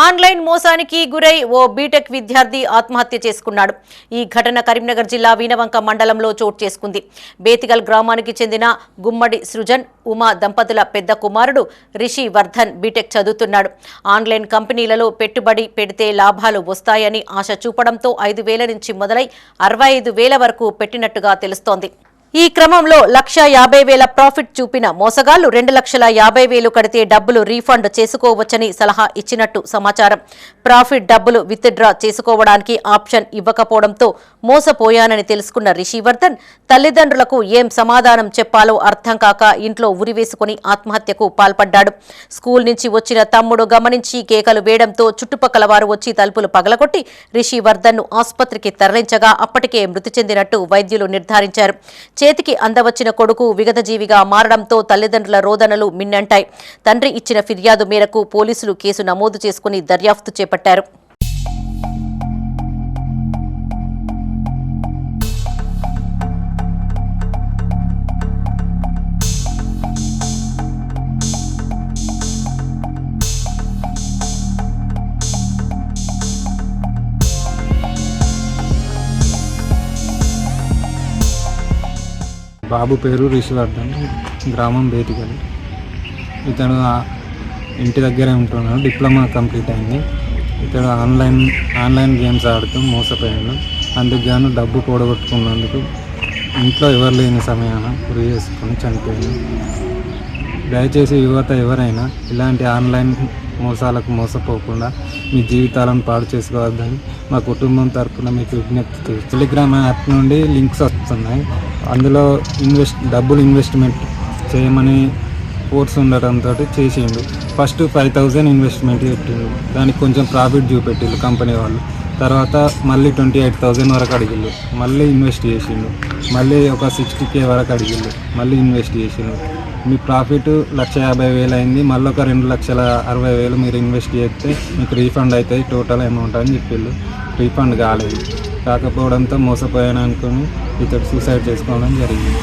Online మోసానికి గురై ఓ BTech విద్యార్థి ఆత్మహత్య చేసుకున్నాడు. ఈ ఘటన కరీంనగర్ జిల్లా వీనవంక మండలంలో చోటు చేసుకుంది. బేతిగల్ గ్రామానికి చెందిన గుమ్మడి సృజన్ ఉమా దంపతుల పెద్ద కుమారుడు రిషి వర్ధన్ బీటెక్ చదువుతున్నాడు. ఆన్లైన్ కంపెనీలలో పెట్టుబడి పెడితే లాభాలు వస్తాయని ఆశ చూపడంతో ఐదు వేల నుంచి మొదలై అరవై ఐదు వేల వరకు పెట్టినట్టుగా తెలుస్తోంది. ఈ క్రమంలో లక్ష యాభై వేల ప్రాఫిట్ చూపిన మోసగాళ్ళు రెండు లక్షల యాభై వేలు కడితే డబ్బులు రీఫండ్ చేసుకోవచ్చని సలహా ఇచ్చినట్టు సమాచారం. ప్రాఫిట్ డబ్బులు విత్డ్రా చేసుకోవడానికి ఆప్షన్ ఇవ్వకపోవడంతో మోసపోయానని తెలుసుకున్న రిషివర్ధన్ తల్లిదండ్రులకు ఏం సమాధానం చెప్పాలో అర్థం కాక ఇంట్లో ఉరివేసుకుని ఆత్మహత్యకు పాల్పడ్డాడు. స్కూల్ నుంచి వచ్చిన తమ్ముడు గమనించి కేకలు వేయడంతో చుట్టుపక్కల వారు వచ్చి తలుపులు పగలగొట్టి రిషివర్ధన్ను ఆసుపత్రికి తరలించగా అప్పటికే మృతి చెందినట్టు వైద్యులు నిర్ధారించారు. చేతికి అందవచ్చిన కొడుకు విగతజీవిగా మారడంతో తల్లిదండ్రుల రోదనలు మిన్నంటాయి. తండ్రి ఇచ్చిన ఫిర్యాదు మేరకు పోలీసులు కేసు నమోదు చేసుకుని దర్యాప్తు చేపట్టారు. బాబు పేరు రిషివర్ధన్ గ్రామం బేటికల్ ఇతను ఇంటి దగ్గరే ఉంటున్నాడు డిప్లొమా కంప్లీట్ అయింది. ఇతడు ఆన్లైన్ ఆన్లైన్ గేమ్స్ ఆడుతూ మోసపోయాడు. అందుకు గాను డబ్బు కూడగొట్టుకున్నందుకు ఇంట్లో ఎవరు లేని సమయాన గురి చేసుకొని చనిపోయాడు. దయచేసి యువత ఎవరైనా ఇలాంటి ఆన్లైన్ మోసాలకు మోసపోకుండా మీ జీవితాలను పాడు చేసుకోవద్దని మా కుటుంబం తరఫున మీకు విజ్ఞప్తి టెలిగ్రామ్ యాప్ నుండి లింక్స్ వస్తున్నాయి. అందులో ఇన్వెస్ట్ డబ్బులు ఇన్వెస్ట్మెంట్ చేయమని కోర్స్ ఉండటంతో చేసిండు. ఫస్ట్ ఫైవ్ థౌజండ్ ఇన్వెస్ట్మెంట్ పెట్టిండు. దానికి కొంచెం ప్రాఫిట్ చూపెట్టిండు కంపెనీ వాళ్ళు. తర్వాత మళ్ళీ ట్వంటీ ఎయిట్ థౌజండ్ వరకు అడిగిళ్ళు మళ్ళీ ఇన్వెస్ట్ చేసిండు. మళ్ళీ ఒక సిక్స్టీ కే వరకు అడిగిళ్ళు మళ్ళీ ఇన్వెస్ట్ చేసిండు. మీ ప్రాఫిట్ లక్ష యాభై వేలు అయింది. మళ్ళీ ఒక రెండు లక్షల అరవై వేలు మీరు ఇన్వెస్ట్ చేస్తే మీకు రీఫండ్ అవుతాయి టోటల్ అమౌంట్ అని చెప్పిళ్ళు రీఫండ్ కాలేదు. కాకపోవడంతో మోసపోయాను అనుకుని ఇతడు సూసైడ్ చేసుకోవడం జరిగింది.